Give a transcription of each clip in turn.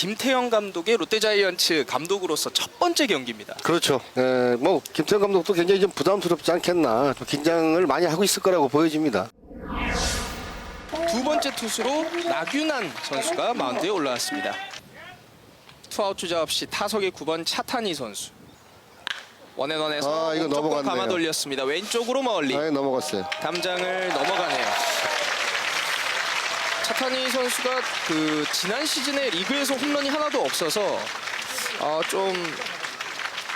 김태형 감독의 롯데자이언츠 감독으로서 첫 번째 경기입니다. 그렇죠. 에, 뭐 김태형 감독도 굉장히 좀 부담스럽지 않겠나. 좀 긴장을 많이 하고 있을 거라고 보여집니다. 두 번째 투수로 나균환 선수가 마운드에 올라왔습니다. 투아웃 주자 없이 타석의 9번 차타니 선수. 원앤원에서 아, 이거 조금 넘어갔네요. 감아 돌렸습니다. 왼쪽으로 멀리 아예 넘어갔어요. 담장을 넘어가네요. 차타니 선수가 그 지난 시즌에 리그에서 홈런이 하나도 없어서 어, 좀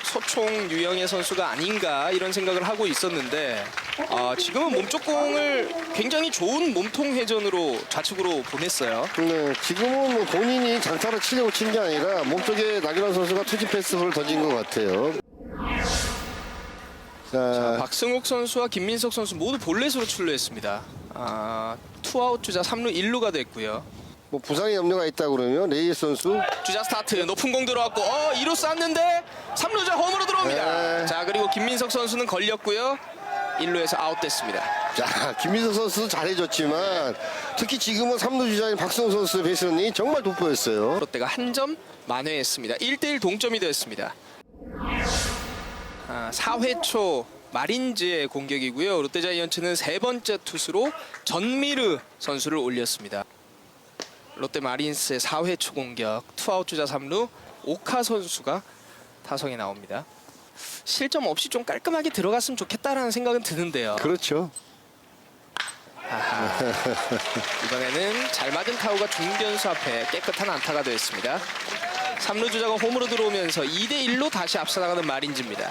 소총 유형의 선수가 아닌가 이런 생각을 하고 있었는데 아, 지금은 몸쪽 공을 굉장히 좋은 몸통 회전으로 좌측으로 보냈어요. 네, 지금은 뭐 본인이 장타를 치려고 친 게 아니라 몸쪽에 나균환 선수가 투지 패스를 던진 것 같아요. 자, 박승욱 선수와 김민석 선수 모두 볼넷으로 출루했습니다. 아, 투아웃 주자 3루 1루가 됐고요. 뭐 부상의 염려가 있다 그러면 레이스 선수 주자 스타트 높은 공 들어왔고 어 2루 쐈는데 3루자 홈으로 들어옵니다. 네. 자 그리고 김민석 선수는 걸렸고요. 1루에서 아웃됐습니다. 자, 김민석 선수 잘해줬지만 특히 지금은 3루 주자인 박승호 선수 배선이 정말 돋보였어요. 롯데가 한 점 만회했습니다. 1대1 동점이 되었습니다. 아, 4회 초 마린즈의 공격이고요. 롯데자이언츠는 세 번째 투수로 전미르 선수를 올렸습니다. 롯데 마린스의 4회 초 공격 투아웃 주자 3루 오카 선수가 타석에 나옵니다. 실점 없이 좀 깔끔하게 들어갔으면 좋겠다라는 생각은 드는데요. 그렇죠. 아하. 이번에는 잘 맞은 타구가 중견수 앞에 깨끗한 안타가 되었습니다. 3루 주자가 홈으로 들어오면서 2대 1로 다시 앞서 나가는 마린즈입니다.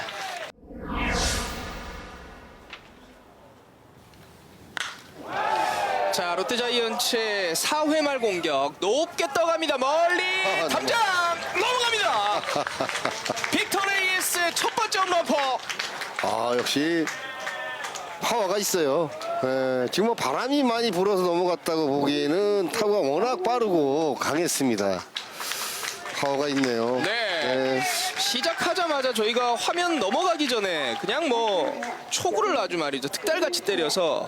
자 롯데 자이언츠의 4회 말 공격 높게 떠갑니다 멀리 아, 네. 담장 넘어갑니다 빅터 레이스의 첫 번째 홈런포 아, 역시 파워가 있어요. 에, 지금 뭐 바람이 많이 불어서 넘어갔다고 보기에는 타구가 워낙 빠르고 강했습니다. 파워가 있네요. 네. 시작하자마자 저희가 화면 넘어가기 전에 그냥 뭐 초구를 아주 말이죠 특달같이 때려서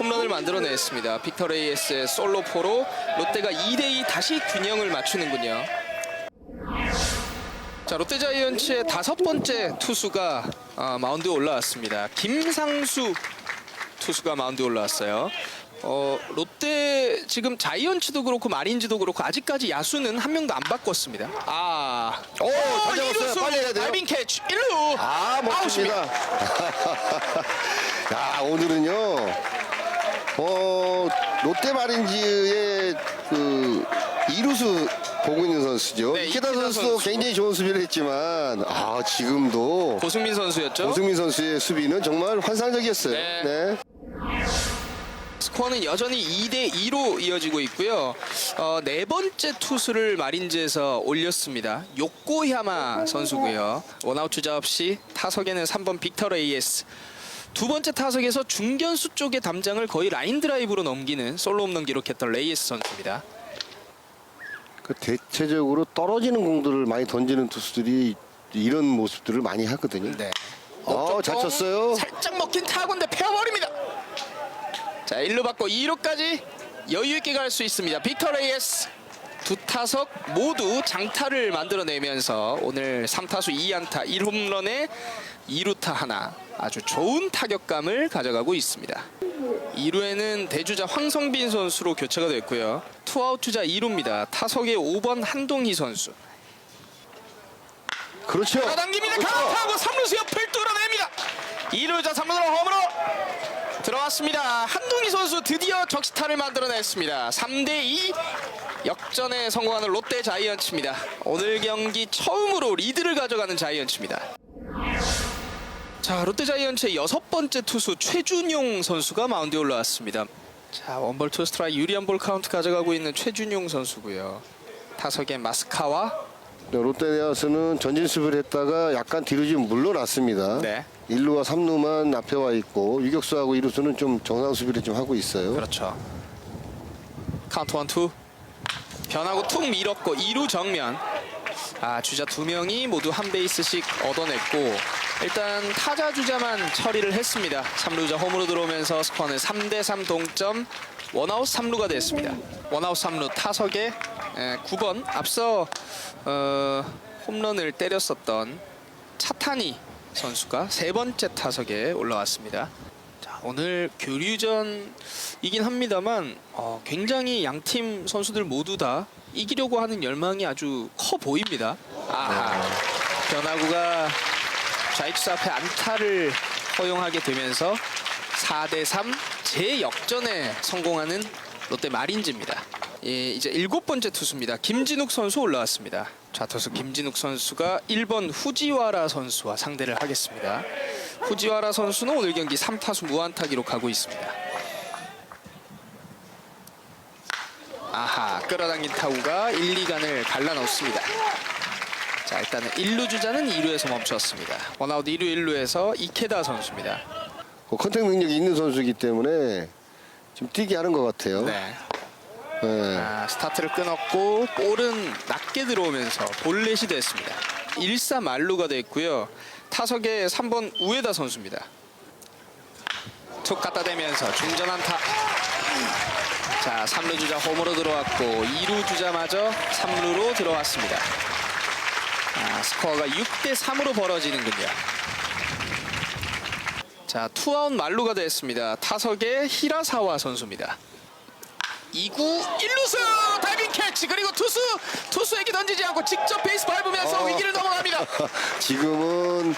홈런을 만들어냈습니다. 빅터 레이스의 솔로포로 롯데가 2대2 다시 균형을 맞추는군요. 자 롯데자이언츠의 다섯 번째 투수가 아, 마운드에 올라왔습니다. 김상수 투수가 마운드에 올라왔어요. 어, 롯데 지금 자이언츠도 그렇고 마린즈도 그렇고 아직까지 야수는 한 명도 안 바꿨습니다. 아, 오, 잘 잡았어요. 이루수 빨리 해야 돼요. 다이빙 캐치 1루. 아, 멋집니다. 야, 오늘은요. 어, 롯데 마린지의 그 이루수 보고 있는 선수죠. 네, 이케다 이케다 선수도 선수. 굉장히 좋은 수비를 했지만 아, 지금도 고승민 선수였죠. 오승민 선수의 수비는 정말 환상적이었어요. 네. 네. 스코어는 여전히 2대 2로 이어지고 있고요. 어, 네 번째 투수를 마린즈에서 올렸습니다. 요코야마 선수고요. 원아웃 주자 없이 타석에는 3번 빅터 레이에스. 두 번째 타석에서 중견수 쪽의 담장을 거의 라인 드라이브로 넘기는 솔로 홈런 기록했던 레이에스 선수입니다. 그 대체적으로 떨어지는 공들을 많이 던지는 투수들이 이런 모습들을 많이 하거든요. 네. 어, 잘 쳤어요. 살짝 먹힌 타구인데 패워버립니다. 자, 1루 받고 2루까지 여유 있게 갈 수 있습니다. 빅터 레이에스 두 타석 모두 장타를 만들어내면서 오늘 3타수 2안타 1홈런에 2루타 하나 아주 좋은 타격감을 가져가고 있습니다. 2루에는 대주자 황성빈 선수로 교체가 됐고요. 투아웃 주자 2루입니다. 타석의 5번 한동희 선수. 그렇죠. 잡아당깁니다. 강타하고 3루수 옆을 뚫어냅니다. 2루자 3루로 홈으로 들어왔습니다. 한동희 선수 드디어 적시타를 만들어냈습니다. 3대2 역전에 성공하는 롯데 자이언츠입니다. 오늘 경기 처음으로 리드를 가져가는 자이언츠입니다. 자 롯데 자이언츠의 여섯 번째 투수 최준용 선수가 마운드에 올라왔습니다. 자 원볼 투 스트라이 유리한 볼 카운트 가져가고 있는 최준용 선수고요. 타석에 마스카와 네, 롯데리아스는 전진 수비를 했다가 약간 뒤로 좀 물러났습니다. 네. 1루와 3루만 앞에 와 있고 유격수하고 2루수는 좀 정상 수비를 좀 하고 있어요. 그렇죠. 카운트 원투 변하고 툭 밀었고 2루 정면 아 주자 두 명이 모두 한 베이스씩 얻어냈고 일단 타자 주자만 처리를 했습니다. 3루자 홈으로 들어오면서 스코어는 3대3 동점 원아웃 3루가 됐습니다. 원아웃 3루 타석에 에, 9번 앞서 어, 홈런을 때렸었던 차타니 선수가 세 번째 타석에 올라왔습니다. 자, 오늘 교류전이긴 합니다만 어, 굉장히 양 팀 선수들 모두 다 이기려고 하는 열망이 아주 커 보입니다. 아하, 변화구가 좌익수 앞에 안타를 허용하게 되면서 4대3 재역전에 성공하는 롯데 마린즈입니다. 예, 이제 일곱 번째 투수입니다. 김진욱 선수 올라왔습니다. 좌투수 김진욱 선수가 1번 후지와라 선수와 상대를 하겠습니다. 후지와라 선수는 오늘 경기 3타수 무안타 기록하고 있습니다. 아하, 끌어당긴 타구가 1, 2간을 갈라놓습니다. 자, 일단은 1루 주자는 2루에서 멈췄습니다. 원아웃 2루 1루에서 이케다 선수입니다. 그 컨택 능력이 있는 선수이기 때문에 좀 뛰게 하는 것 같아요. 네. 예. 아, 스타트를 끊었고 볼은 낮게 들어오면서 볼넷이 됐습니다. 1사 말루가 됐고요. 타석에 3번 우에다 선수입니다. 툭 갖다 대면서 중전 안타. 자, 3루 주자 홈으로 들어왔고 2루 주자마저 3루로 들어왔습니다. 아, 스코어가 6대 3으로 벌어지는군요. 자, 투아웃 말루가 됐습니다. 타석에 히라사와 선수입니다. 2구 1루수 다이빙 캐치 그리고 투수 투수에게 던지지 않고 직접 베이스 밟으면서 어. 위기를 넘어갑니다. 지금은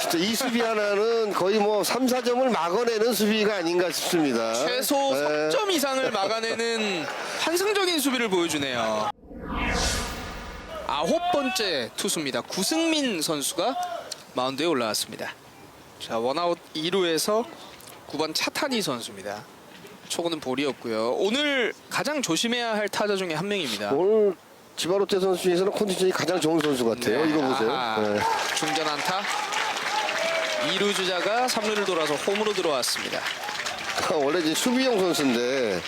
진짜 이 수비 하나는 거의 뭐 3, 4점을 막아내는 수비가 아닌가 싶습니다. 최소 예. 3점 이상을 막아내는 환상적인 수비를 보여주네요. 아홉 번째 투수입니다. 구승민 선수가 마운드에 올라왔습니다. 자 원아웃 2루에서 9번 차타니 선수입니다. 초구는 볼이었고요. 오늘 가장 조심해야 할 타자 중에 한 명입니다. 오늘 지바로테 선수 중에서는 컨디션이 가장 좋은 선수 같아요. 네, 이거 보세요. 아하. 예. 중전 안타. 2루 주자가 3루를 돌아서 홈으로 들어왔습니다. 원래 이제 수비형 선수인데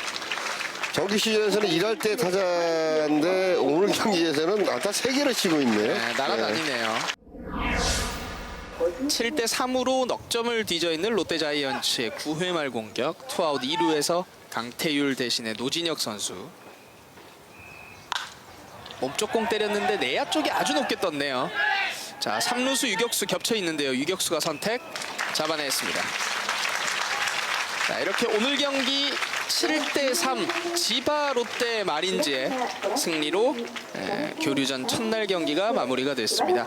정기 시즌에서는 일할 때 타자인데 오늘 경기에서는 안타 3개를 치고 있네. 네, 날아다니네요. 7대 3으로 넉 점을 뒤져 있는 롯데 자이언츠의 9회 말 공격. 투아웃 2루에서 강태율 대신에 노진혁 선수. 몸쪽 공 때렸는데 내야 쪽이 아주 높게 떴네요. 자, 3루수 유격수 겹쳐 있는데요. 유격수가 선택 잡아냈습니다. 자, 이렇게 오늘 경기 7대 3 지바 롯데 마린즈의 승리로 에, 교류전 첫날 경기가 마무리가 됐습니다.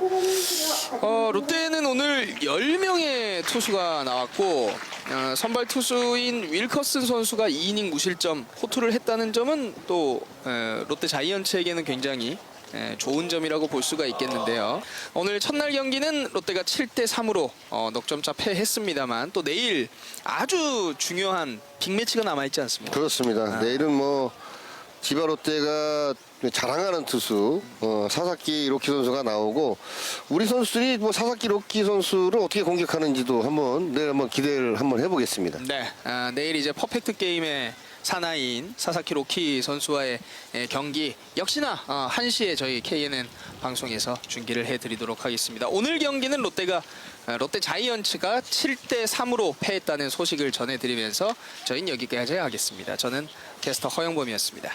어, 롯데는 오늘 10명의 투수가 나왔고 어, 선발 투수인 윌커슨 선수가 2이닝 무실점 호투를 했다는 점은 또 에, 롯데 자이언츠에게는 굉장히 에, 좋은 점이라고 볼 수가 있겠는데요. 오늘 첫날 경기는 롯데가 7대 3으로 어, 넉점차 패했습니다만 또 내일 아주 중요한 빅매치가 남아 있지 않습니까? 그렇습니다. 내일은 뭐 지바 롯데가 자랑하는 투수 어, 사사키 로키 선수가 나오고 우리 선수들이 뭐 사사키 로키 선수를 어떻게 공격하는지도 한번 내일 한번 기대를 한번 해보겠습니다. 네, 아, 내일 이제 퍼펙트 게임의 사나이인 사사키 로키 선수와의 예, 경기 역시나 어, 1시에 저희 KNN 방송에서 중계를 해드리도록 하겠습니다. 오늘 경기는 롯데가 어, 롯데 자이언츠가 7대 3으로 패했다는 소식을 전해드리면서 저희는 여기까지 하겠습니다. 저는 캐스터 허영범이었습니다.